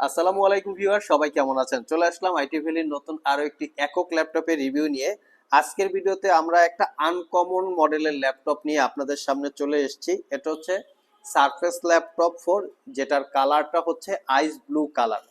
আসসালামু আলাইকুম ভিউয়ার, সবাই কেমন আছেন? চলে আসলাম আইটি ভ্যালির নতুন আরও একটি একক ল্যাপটপের রিভিউ নিয়ে। আজকের ভিডিওতে আমরা একটা আনকমন মডেলের ল্যাপটপ নিয়ে আপনাদের সামনে চলে এসেছি। এটা হচ্ছে সারফেস ল্যাপটপ ফোর যেটার কালারটা হচ্ছে আইস ব্লু কালার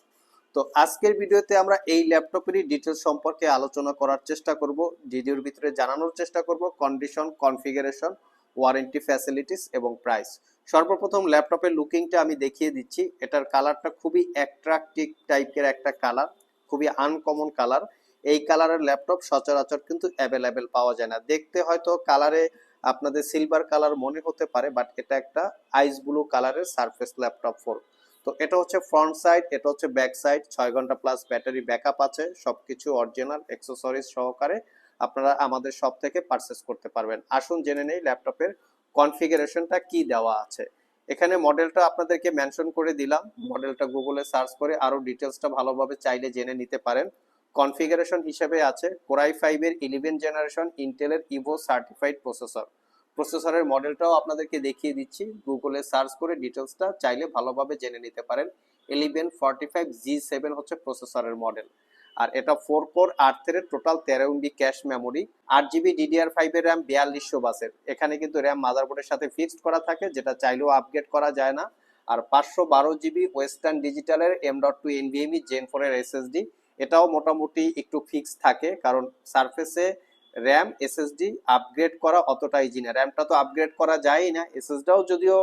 তো আজকের ভিডিওতে আমরা এই ল্যাপটপেরই ডিটেলস সম্পর্কে আলোচনা করার চেষ্টা করব। ভিডিওর ভিতরে জানানোর চেষ্টা করব। কন্ডিশন কনফিগারেশন ওয়ারেন্টি ফ্যাসিলিটিস এবং প্রাইস সর্বপ্রথম ল্যাপটপের লুকিংটা আমি দেখিয়ে দিচ্ছি। এটার কালারটা খুবই অ্যাট্রাকটিভ টাইপের একটা কালার খুবই আনকমন কালার এই কালারের ল্যাপটপ সচরাচর কিন্তু অ্যাভেলেবেল পাওয়া যায় না। দেখতে হয়তো কালারে আপনাদের সিলভার কালার মনে হতে পারে বাট এটা একটা আইস ব্লু কালারের সারফেস ল্যাপটপ ফোর তো এটা হচ্ছে ফ্রন্ট সাইড এটা হচ্ছে ব্যাক সাইড ছয় ঘণ্টা প্লাস ব্যাটারি ব্যাকআপ আছে, সবকিছু অরিজিনাল অ্যাক্সেসরিজ সহকারে। আপনারা আমাদের সব থেকে পারচেস করতে পারবেন। আসুন জেনে নেই ল্যাপটপের কনফিগারেশনটা কি দেওয়া আছে। এখানে মডেলটা আপনাদেরকে মেনশন করে দিলাম। মডেলটা গুগলে সার্চ করে আরও ডিটেলসটা ভালোভাবে চাইলে জেনে নিতে পারেন। কনফিগারেশন হিসেবে আছে কোরাই ফাইভ এর ইলেভেন জেনারেশন ইন্টেলের ইভো সার্টিফাইড প্রসেসর প্রসেসরের মডেলটাও আপনাদেরকে দেখিয়ে দিচ্ছি। গুগলে সার্চ করে ডিটেলসটা চাইলে ভালোভাবে জেনে নিতে পারেন। Eleven forty five G seven হচ্ছে প্রসেসরের মডেল আর এটা ফোর কোর আট থ্রেড টোটাল তেরো এমবি ক্যাশ মেমোরি আট জিবি ডিডিআর ফাইভ এর র্যাম বিয়াল্লিশশো বাসের। এখানে কিন্তু র্যাম মাদারবোর্ডের সাথে ফিক্সড করা থাকে, যেটা চাইলেও আপগ্রেড করা যায় না। আর পাঁচশো বারো GB Western ডিজিটালের M dot two NVMe gen ফোরের এসএসডি এটাও মোটামুটি একটু ফিক্স থাকে, কারণ সারফেসে র্যাম এসএসডি আপগ্রেড করা অতটা ইজি না। র্যামটা তো আপগ্রেড করা যায়ই না এসএসডিও যদিও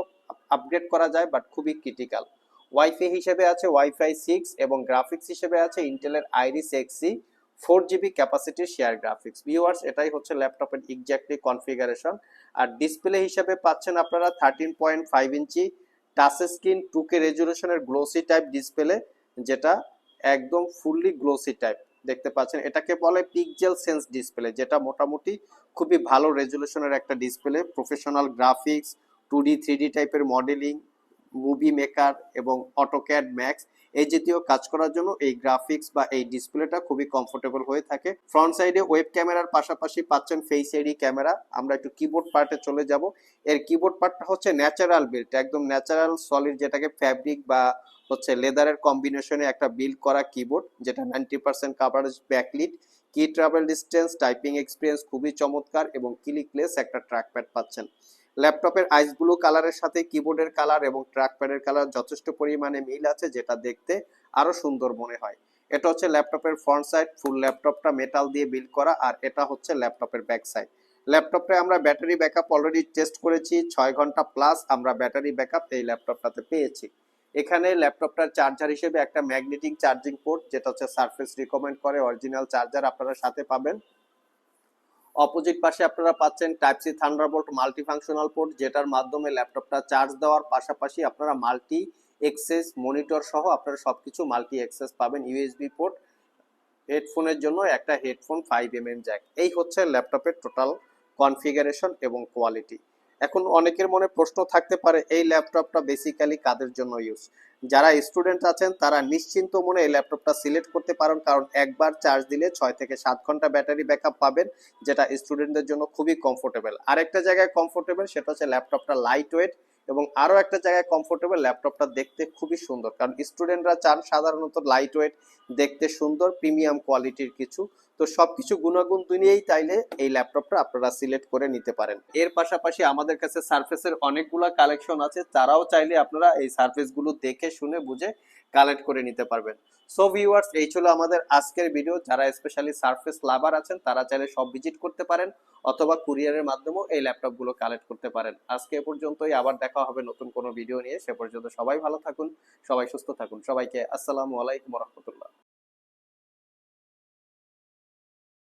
আপগ্রেড করা যায় বাট খুবই ক্রিটিক্যাল ওয়াইফাই হিসেবে আছে ওয়াইফাই সিক্স এবং গ্রাফিক্স হিসেবে আছে ইন্টেলের আইরিস এক্সি ফোর জিবি ক্যাপাসিটির শেয়ার গ্রাফিক্স ভিউয়ার্স এটাই হচ্ছে ল্যাপটপের এক্স্যাক্টলি কনফিগারেশন আর ডিসপ্লে হিসেবে পাচ্ছেন আপনারা thirteen point five inch touch screen two K রেজুলেশনের glossy type display যেটা একদম ফুললি গ্লোসি টাইপ দেখতে পাচ্ছেন। এটাকে বলে পিকজেল সেন্স ডিসপ্লে যেটা মোটামুটি খুবই ভালো রেজুলেশনের একটা display professional graphics two D three D টাইপের মডেলিং মুভি মেকার এবং অটোক্যাড ম্যাক্স এই জাতীয় কাজ করার জন্য এই গ্রাফিক্স বা এই ডিসপ্লেটা খুবই কমফোর্টেবল হয়ে থাকে। ফ্রন্ট সাইডে ওয়েব ক্যামেরার পাশাপাশি পাচ্ছেন ফেস এডি ক্যামেরা আমরা একটু কিবোর্ড পার্টে চলে যাব। এর কিবোর্ড পার্টটা হচ্ছে ন্যাচারাল বিল্ড একদম ন্যাচারাল সলিড যেটাকে ফ্যাব্রিক বা হচ্ছে লেদারের কম্বিনেশনে একটা বিল্ড করা কিবোর্ড যেটা ninety percent coverage backlit key travel distance typing experience খুবই চমৎকার এবং ক্লিকলেস একটা ট্র্যাকপ্যাড পাচ্ছেন। ল্যাপটপের আইস ব্লু কালারের সাথে কিবোর্ডের কালার এবং ট্র্যাকপ্যাডের কালার যথেষ্ট পরিমাণে মিল আছে, যেটা দেখতে আরও সুন্দর মনে হয়। এটা হচ্ছে ল্যাপটপের ফ্রন্ট সাইড ফুল ল্যাপটপটা মেটাল দিয়ে বিল্ড করা, আর এটা হচ্ছে ল্যাপটপের ব্যাক সাইড ল্যাপটপে আমরা ব্যাটারি ব্যাকআপ অলরেডি টেস্ট করেছি, ছয় ঘণ্টা প্লাস আমরা ব্যাটারি ব্যাকআপ এই ল্যাপটপটাতে পেয়েছি। এখানে ল্যাপটপটার চার্জার হিসেবে একটা ম্যাগনেটিক চার্জিং পোর্ট যেটা হচ্ছে সারফেস রিকমেন্ড করে অরিজিনাল চার্জার আপনারা সাথে পাবেন। অপোজিট পাশে আপনারা পাচ্ছেন type C Thunderbolt multi functional port যেটার মাধ্যমে ল্যাপটপটা চার্জ দেওয়ার পাশাপাশি আপনারা মাল্টি এক্সেস মনিটর সহ আপনারা সবকিছু মাল্টি এক্সেস পাবেন ইউএসবি পোর্ট হেডফোনের জন্য একটা headphone five M M jack এই হচ্ছে ল্যাপটপের টোটাল কনফিগারেশন এবং কোয়ালিটি এখন অনেকের মনে প্রশ্ন থাকতে পারে, এই ল্যাপটপটা বেসিক্যালি কাদের জন্য ইউজ যারা স্টুডেন্ট আছেন, তারা নিশ্চিন্ত মনে এই ল্যাপটপটা সিলেক্ট করতে পারেন, কারণ একবার চার্জ দিলে ছয় থেকে সাত ঘণ্টা ব্যাটারি ব্যাকআপ পাবেন, যেটা স্টুডেন্টদের জন্য খুবই কমফোর্টেবল আরেকটা জায়গায় কমফোর্টেবল সেটা হচ্ছে ল্যাপটপটা লাইট ওয়েট এবং আরও একটা জায়গায় কমফোর্টেবল ল্যাপটপটা দেখতে খুবই সুন্দর। কারণ স্টুডেন্টরা চান সাধারণত লাইট ওয়েট দেখতে সুন্দর প্রিমিয়াম কোয়ালিটির কিছু। তো সবকিছু গুণাগুণ দুনিয়েই চাইলে এই ল্যাপটপটা আপনারা সিলেক্ট করে নিতে পারেন। এর পাশাপাশি আমাদের কাছে সার্ফেসের অনেকগুলো কালেকশন আছে। তারাও চাইলে আপনারা এই সার্ফেসগুলো দেখে, শুনে, বুঝে কালেক্ট করে নিতে পারবেন। সো ভিউয়ার্স এই ছিল আমাদের আজকের ভিডিও যারা স্পেশালি সার্ফেস লাভার আছেন, তারা চাইলে সব ভিজিট করতে পারেন, অথবা কুরিয়ারের মাধ্যমেও এই ল্যাপটপগুলো কালেক্ট করতে পারেন। আজকে এ পর্যন্তই, আবার দেখা হবে নতুন কোনো ভিডিও নিয়ে। সে পর্যন্ত সবাই ভালো থাকুন, সবাই সুস্থ থাকুন। সবাইকে আসসালামু আলাইকুম রহমতুল্লাহ।